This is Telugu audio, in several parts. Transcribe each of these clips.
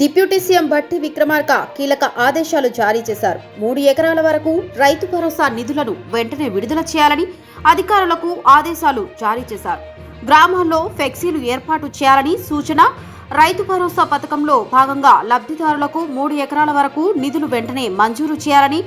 డిప్యూటీ సీఎం భట్టి విక్రమార్క కీలక ఆదేశాలు జారీ చేశారు. మూడు ఎకరాల వరకు రైతు భరోసా నిధులను వెంటనే విడుదల చేయాలని అధికారులకు ఆదేశాలు జారీ చేశారు. గ్రామాల్లో ఫ్లెక్సీలు ఏర్పాటు చేయాలని సూచన రైతు భరోసా పథకంలో భాగంగా లబ్ధిదారులకు మూడు ఎకరాల వరకు నిధులు వెంటనే మంజూరు చేయాలని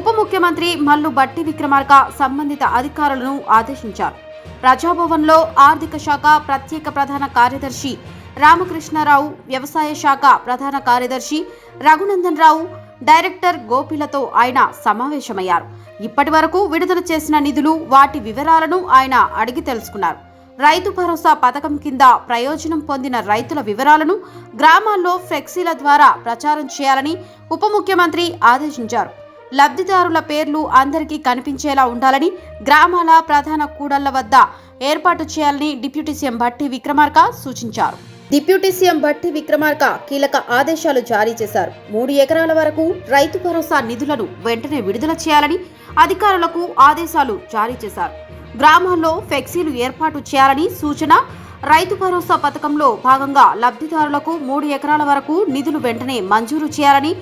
ఉప ముఖ్యమంత్రి మల్లు బట్టి విక్రమార్క సంబంధిత అధికారులను ఆదేశించారు. ప్రజాభవన్లో ఆర్థిక శాఖ ప్రత్యేక ప్రధాన కార్యదర్శి రామకృష్ణారావు వ్యవసాయ శాఖ ప్రధాన కార్యదర్శి రఘునందన్ రావు డైరెక్టర్ గోపిలతో ఆయన సమావేశమయ్యారు. ఇప్పటి వరకు విడుదల చేసిన నిధులు వాటి వివరాలను ఆయన అడిగి తెలుసుకున్నారు. రైతు భరోసా పథకం కింద ప్రయోజనం పొందిన రైతుల వివరాలను గ్రామాల్లో ఫ్లెక్సీల ద్వారా ప్రచారం చేయాలని ఉప ముఖ్యమంత్రి ఆదేశించారు. లబ్ధిదారుల పేర్లు అందరికీ కనిపించేలా ఉండాలని గ్రామాల ప్రధాన కూడళ్ళ వద్ద ఏర్పాటు చేయాలని డిప్యూటీ సీఎం భట్టి విక్రమార్క సూచించారు. డిప్యూటీ సీఎం భట్టి విక్రమార్క కీలక ఆదేశాలు జారీ చేశారు. మూడు ఎకరాల వరకు రైతు భరోసా నిధులను వెంటనే విడుదల చేయాలని అధికారులకు ఆదేశాలు జారీ చేశారు. గ్రామాల్లో ఫ్లెక్సీలు ఏర్పాటు చేయాలని సూచన రైతు భరోసా పథకంలో భాగంగా లబ్ధిదారులకు మూడు ఎకరాల వరకు నిధులు వెంటనే మంజూరు చేయాలని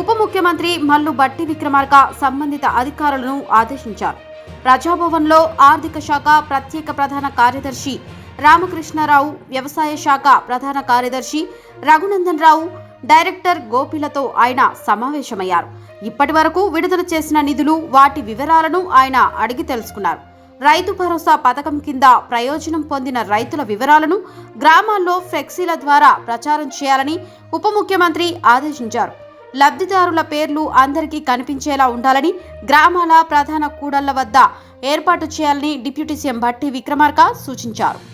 ఉప ముఖ్యమంత్రి మల్లు బట్టి విక్రమార్క సంబంధిత అధికారులను ఆదేశించారు. ప్రజాభవన్లో ఆర్థిక శాఖ ప్రత్యేక ప్రధాన కార్యదర్శి రామకృష్ణారావు వ్యవసాయ శాఖ ప్రధాన కార్యదర్శి రఘునందన్ రావు డైరెక్టర్ గోపిలతో ఆయన సమావేశమయ్యారు. ఇప్పటి వరకు విడుదల చేసిన నిధులు వాటి వివరాలను ఆయన అడిగి తెలుసుకున్నారు. రైతు భరోసా పథకం కింద ప్రయోజనం పొందిన రైతుల వివరాలను గ్రామాల్లో ఫ్లెక్సీల ద్వారా ప్రచారం చేయాలని ఉప ముఖ్యమంత్రి ఆదేశించారు. లబ్ధిదారుల పేర్లు అందరికీ కనిపించేలా ఉండాలని గ్రామాల ప్రధాన కూడళ్ళ వద్ద ఏర్పాటు చేయాలని డిప్యూటీ సీఎం భట్టి విక్రమార్క సూచించారు.